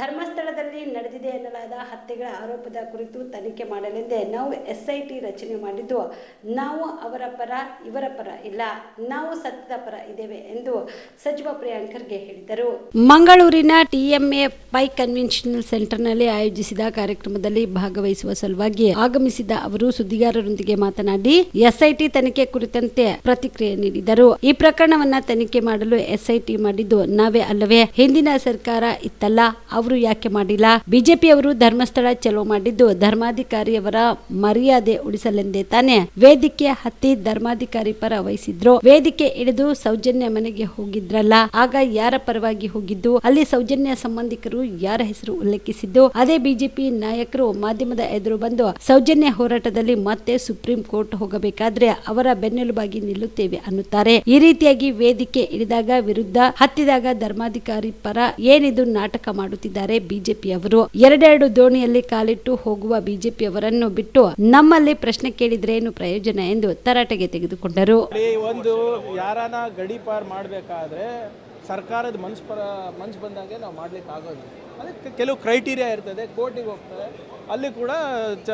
ಧರ್ಮಸ್ಥಳದಲ್ಲಿ ನಡೆದಿದೆ ಎನ್ನಲಾದ ಹತ್ಯೆಗಳ ಆರೋಪದ ಕುರಿತು ತನಿಖೆ ಮಾಡಲೆಂದೇ ನಾವು ಎಸ್ಐಟಿ ರಚನೆ ಮಾಡಿದ್ದು, ನಾವು ಅವರ ಪರ, ಇವರ ಪರ ಇಲ್ಲ, ನಾವು ಸತ್ಯದ ಪರ ಇದ್ದೇವೆ ಎಂದು ಸಚಿವ ಪ್ರಿಯಾಂಕರ್ಗೆ ಹೇಳಿದರು. ಮಂಗಳೂರಿನ ಟಿಎಂಎ ಪೈ ಕನ್ವೆನ್ಷನಲ್ ಸೆಂಟರ್ನಲ್ಲಿ ಆಯೋಜಿಸಿದ ಕಾರ್ಯಕ್ರಮದಲ್ಲಿ ಭಾಗವಹಿಸುವ ಸಲುವಾಗಿ ಆಗಮಿಸಿದ ಅವರು ಸುದ್ದಿಗಾರರೊಂದಿಗೆ ಮಾತನಾಡಿ, ಎಸ್ಐಟಿ ತನಿಖೆ ಕುರಿತಂತೆ ಪ್ರತಿಕ್ರಿಯೆ ನೀಡಿದರು. ಈ ಪ್ರಕರಣವನ್ನ ತನಿಖೆ ಮಾಡಲು ಎಸ್ಐಟಿ ಮಾಡಿದ್ದು ನಾವೇ ಅಲ್ಲವೇ, ಹಿಂದಿನ ಸರ್ಕಾರ ಇತ್ತಲ್ಲ ಅವರು ಯಾಕೆ ಮಾಡಿಲ್ಲ? ಬಿಜೆಪಿಯವರು ಧರ್ಮಸ್ಥಳ ಚಲೋ ಮಾಡಿದ್ದು. ಧರ್ಮಾಧಿಕಾರಿಯವರ ಮರ್ಯಾದೆ ಉಳಿಸಲೆಂದೇ ತಾನೆ ವೇದಿಕೆ ಹತ್ತಿ ಧರ್ಮಾಧಿಕಾರಿ ಪರ ವಹಿಸಿದ್ರು. ವೇದಿಕೆ ಇಳಿದು ಸೌಜನ್ಯ ಮನೆಗೆ ಹೋಗಿದ್ರಲ್ಲ, ಆಗ ಯಾರ ಪರವಾಗಿ ಹೋಗಿದ್ದು? ಅಲ್ಲಿ ಸೌಜನ್ಯ ಸಂಬಂಧಿಕರು ಯಾರ ಹೆಸರು ಉಲ್ಲೇಖಿಸಿದ್ದು? ಅದೇ ಬಿಜೆಪಿ ನಾಯಕರು ಮಾಧ್ಯಮದ ಎದುರು ಬಂದು ಸೌಜನ್ಯ ಹೋರಾಟದಲ್ಲಿ ಮತ್ತೆ ಸುಪ್ರೀಂ ಕೋರ್ಟ್ ಹೋಗಬೇಕಾದ್ರೆ ಅವರ ಬೆನ್ನೆಲುಬಾಗಿ ನಿಲ್ಲುತ್ತೇವೆ ಅನ್ನುತ್ತಾರೆ. ಈ ರೀತಿಯಾಗಿ ವೇದಿಕೆ ಇಳಿದಾಗ ವಿರುದ್ಧ, ಹತ್ತಿದಾಗ ಧರ್ಮಾಧಿಕಾರಿ ಪರ ಏನಿದು ನಾಟಕ ಮಾಡುತ್ತಿದ್ದಾರೆ ಬಿಜೆಪಿಯವರು. ಎರಡೆರಡು ದೋಣಿಯಲ್ಲಿ ಕಾಲಿಟ್ಟು ಹೋಗುವ ಬಿಜೆಪಿಯವರನ್ನು ಬಿಟ್ಟು ನಮ್ಮಲ್ಲಿ ಪ್ರಶ್ನೆ ಕೇಳಿದ್ರೆ ಏನು ಪ್ರಯೋಜನ ಎಂದು ತರಾಟೆಗೆ ತೆಗೆದುಕೊಂಡರು. ಒಂದು ಯಾರನ ಗಡಿ ಪಾರ್ ಮಾಡಬೇಕಾದ್ರೆ ಸರ್ಕಾರದ ಮನ್ಸು ಪರ ಮನ್ಸು ಬಂದಾಗೆ ನಾವು ಮಾಡ್ಲಿಕ್ಕೆ ಆಗೋದು ಅದಕ್ಕೆ ಕೆಲವು ಕ್ರೈಟೀರಿಯಾ ಇರ್ತದೆ ಕೋರ್ಟಿಗೆ ಹೋಗ್ತಾರೆ. ಅಲ್ಲಿ ಕೂಡ ಚ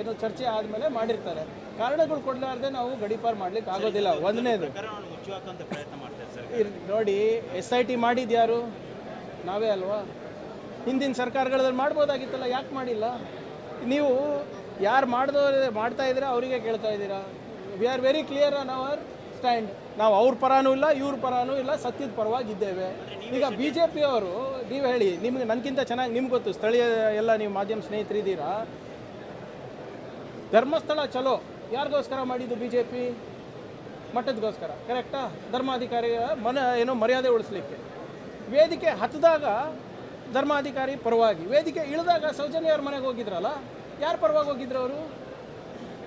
ಏನು ಚರ್ಚೆ ಆದಮೇಲೆ ಮಾಡಿರ್ತಾರೆ. ಕಾರಣಗಳು ಕೊಡಲಾರ್ದೆ ನಾವು ಗಡಿಪಾರು ಮಾಡ್ಲಿಕ್ಕೆ ಆಗೋದಿಲ್ಲ. ಒಂದನೇದು. ನೋಡಿ ಎಸ್ ಐ ಟಿ ಮಾಡಿದ್ಯಾರು? ನಾವೇ ಅಲ್ವಾ? ಹಿಂದಿನ ಸರ್ಕಾರಗಳಲ್ಲಿ ಮಾಡ್ಬೋದಾಗಿತ್ತಲ್ಲ, ಯಾಕೆ ಮಾಡಿಲ್ಲ? ನೀವು ಯಾರು ಮಾಡ್ದೋ ಮಾಡ್ತಾ ಇದ್ದೀರಾ, ಅವರಿಗೆ ಕೇಳ್ತಾ ಇದ್ದೀರಾ? We are very clear on our stand ನಾವು ಅವ್ರ ಪರಾನೂ ಇಲ್ಲ, ಇವ್ರ ಪರಾನೂ ಇಲ್ಲ, ಸತ್ಯದ ಪರವಾಗಿದ್ದೇವೆ. ಈಗ ಬಿ ಜೆ ಪಿಯವರು ನೀವು ಹೇಳಿ, ನಿಮ್ಗೆ ನನಗಿಂತ ಚೆನ್ನಾಗಿ, ನಿಮ್ಗೆ ಗೊತ್ತು, ಸ್ಥಳೀಯ ಎಲ್ಲ ನೀವು ಮಾಧ್ಯಮ ಸ್ನೇಹಿತರಿದ್ದೀರಾ ಧರ್ಮಸ್ಥಳ ಚಲೋ. ಯಾರಿಗೋಸ್ಕರ ಮಾಡಿದ್ದು ಬಿ ಜೆ ಪಿ ಮಠದಗೋಸ್ಕರ ಕರೆಕ್ಟಾ ಧರ್ಮಾಧಿಕಾರಿಯ ಮನ, ಏನೋ ಮರ್ಯಾದೆ ಉಳಿಸ್ಲಿಕ್ಕೆ. ವೇದಿಕೆ ಹತ್ತಿದಾಗ ಧರ್ಮಾಧಿಕಾರಿ ಪರವಾಗಿ, ವೇದಿಕೆ ಇಳಿದಾಗ ಸೌಜನ್ಯ ಅವ್ರ ಮನೆಗೆ ಹೋಗಿದ್ರಲ್ಲ, ಯಾರು ಪರವಾಗಿ ಹೋಗಿದ್ರು ಅವರು?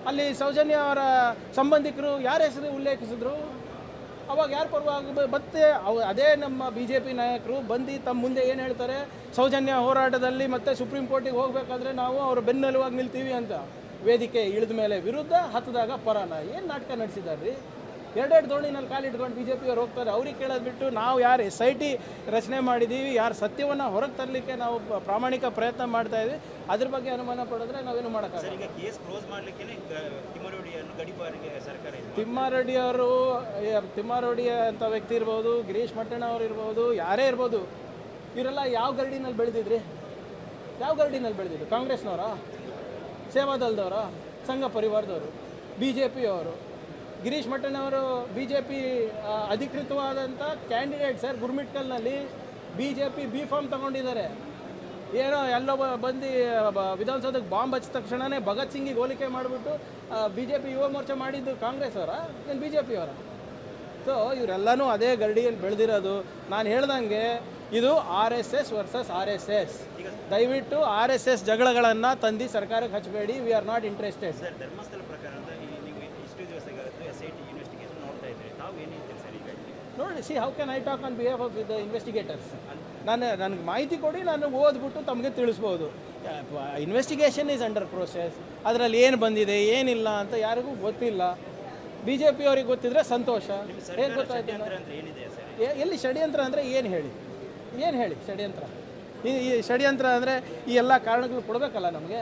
ಅಲ್ಲಿ ಸೌಜನ್ಯ ಅವರ ಸಂಬಂಧಿಕರು ಯಾರ ಹೆಸರು ಉಲ್ಲೇಖಿಸಿದ್ರು? ಅವಾಗ ಯಾರು ಪರವಾಗಿ ಮತ್ತೆ ಅವು, ಅದೇ ನಮ್ಮ ಬಿ ಜೆ ಪಿ ನಾಯಕರು ಬಂದು ತಮ್ಮ ಮುಂದೆ ಏನು ಹೇಳ್ತಾರೆ? ಸೌಜನ್ಯ ಹೋರಾಟದಲ್ಲಿ ಮತ್ತೆ ಸುಪ್ರೀಂ ಕೋರ್ಟಿಗೆ ಹೋಗಬೇಕಾದ್ರೆ ನಾವು ಅವ್ರ ಬೆನ್ನೆಲುವಾಗಿ ನಿಲ್ತೀವಿ ಅಂತ. ವೇದಿಕೆ ಇಳಿದ ಮೇಲೆ ವಿರುದ್ಧ ಹತ್ತದಾಗ ಪರನ. ಏನು ನಾಟಕ ನಡೆಸಿದಾರ್ರಿ ಎರಡೆರಡು ದೋಣಿನಲ್ಲಿ ಕಾಲಿಟ್ಕೊಂಡು ಬಿ ಜೆ ಪಿಯವ್ರು ಹೋಗ್ತಾರೆ. ಅವ್ರಿಗೆ ಕೇಳೋದು ಬಿಟ್ಟು ನಾವು ಯಾರು ಎಸ್ ಐ ಟಿ ರಚನೆ ಮಾಡಿದ್ದೀವಿ ಯಾರು ಸತ್ಯವನ್ನು ಹೊರಗೆ ತರಲಿಕ್ಕೆ ನಾವು ಪ್ರಾಮಾಣಿಕ ಪ್ರಯತ್ನ ಮಾಡ್ತಾ ಇದ್ವಿ. ಅದ್ರ ಬಗ್ಗೆ ಅನುಮಾನ ಪಡಿದ್ರೆ ನಾವೇನು ಮಾಡೋಕ್ಕಾಗಲ್ಲ. ಈಗ ಕೇಸ್ ಕ್ಲೋಸ್ ಮಾಡಲಿಕ್ಕೆ ತಿಮ್ಮರೋಡಿಯನ್ನು ಗಡಿಪಾರಿಗೆ ಸರ್ಕಾರ ಇದು ತಿಮ್ಮಾರೆಡ್ಡಿ ಅವರು ತಿಮ್ಮಾರೆಡ್ಡಿ ಅಂತ ವ್ಯಕ್ತಿ ಇರ್ಬೋದು ಗಿರೀಶ್ ಮಟ್ಟಣ್ಣ ಅವರು ಇರ್ಬೋದು ಯಾರೇ ಇರ್ಬೋದು ಇವರೆಲ್ಲ ಯಾವ ಗರ್ಡಿನಲ್ಲಿ ಬೆಳೆದಿದ್ರಿ? ಯಾವ ಗರ್ಡಿನಲ್ಲಿ ಬೆಳೆದಿದ್ರು ಕಾಂಗ್ರೆಸ್ನವರ? ಸೇವಾದಲ್ದವರ ಸಂಘ ಪರಿವಾರದವರು? ಬಿ ಜೆ ಪಿಯವರು ಗಿರೀಶ್ ಮಠನವರು ಬಿ ಜೆ ಪಿ ಅಧಿಕೃತವಾದಂಥ candidate sir ಗುರ್ಮಿಟ್ಕಲ್ನಲ್ಲಿ B J P B form ತಗೊಂಡಿದ್ದಾರೆ. ಏನೋ ಎಲ್ಲೋ ಬಂದು ವಿಧಾನಸೌಧಕ್ಕೆ ಬಾಂಬ್ ಹಚ್ಚಿದ ತಕ್ಷಣವೇ ಭಗತ್ ಸಿಂಗಿಗೆ ಹೋಲಿಕೆ ಮಾಡಿಬಿಟ್ಟು B J P Yuva Morcha ಮಾಡಿದ್ದು ಕಾಂಗ್ರೆಸ್ ಅವರ? ಏನು ಬಿ ಜೆ ಪಿಯವರ ಸೊ ಇವರೆಲ್ಲನೂ ಅದೇ ಗರಡಿಯಲ್ಲಿ ಬೆಳೆದಿರೋದು. ನಾನು ಹೇಳ್ದಂಗೆ ಇದು R S S versus R S S ದಯವಿಟ್ಟು ಆರ್ ಎಸ್ ಎಸ್ ಜಗಳಗಳನ್ನು ತಂದು ಸರ್ಕಾರಕ್ಕೆ ಹಚ್ಚಬೇಡಿ we are not interested sir Dharmasthala ಪ್ರಕರಣದ ಈ ನೀವು ಇಷ್ಟು ದಿವಸಗಳದ್ದು ಎಸ್ ಐ ಟಿ ಇನ್ವೆಸ್ಟಿಗೇಷನ್ ನೋಡ್ತಾ ಇದ್ರಿ ತಾವು ಏನು ಹೇಳ್ತೀರಿ ಸರ್ ಈಗ ಇಲ್ಲಿ? ನೋಡಿ see how can I talk on behalf of the investigators ನಾನು ನನಗೆ ಮಾಹಿತಿ ಕೊಡಿ ನಾನು ಓದ್ಬಿಟ್ಟು ತಮಗೆ ತಿಳಿಸ್ಬೋದು. ಇನ್ವೆಸ್ಟಿಗೇಷನ್ ಈಸ್ ಅಂಡರ್ ಪ್ರೋಸೆಸ್ ಅದರಲ್ಲಿ ಏನು ಬಂದಿದೆ ಏನಿಲ್ಲ ಅಂತ ಯಾರಿಗೂ ಗೊತ್ತಿಲ್ಲ. ಬಿ ಜೆ ಪಿಯವ್ರಿಗೆ ಗೊತ್ತಿದ್ರೆ ಸಂತೋಷ. ಏನು ಗೊತ್ತಾಯ್ತು? ಎಲ್ಲಿ ಷಡ್ಯಂತ್ರ ಅಂದರೆ ಏನು ಹೇಳಿ? ಏನು ಹೇಳಿ ಷಡ್ಯಂತ್ರ? ಈ ಈ ಷಡ್ಯಂತ್ರ ಅಂದರೆ ಈ ಎಲ್ಲ ಕಾರಣಗಳು ಕೊಡಬೇಕಲ್ಲ ನಮಗೆ?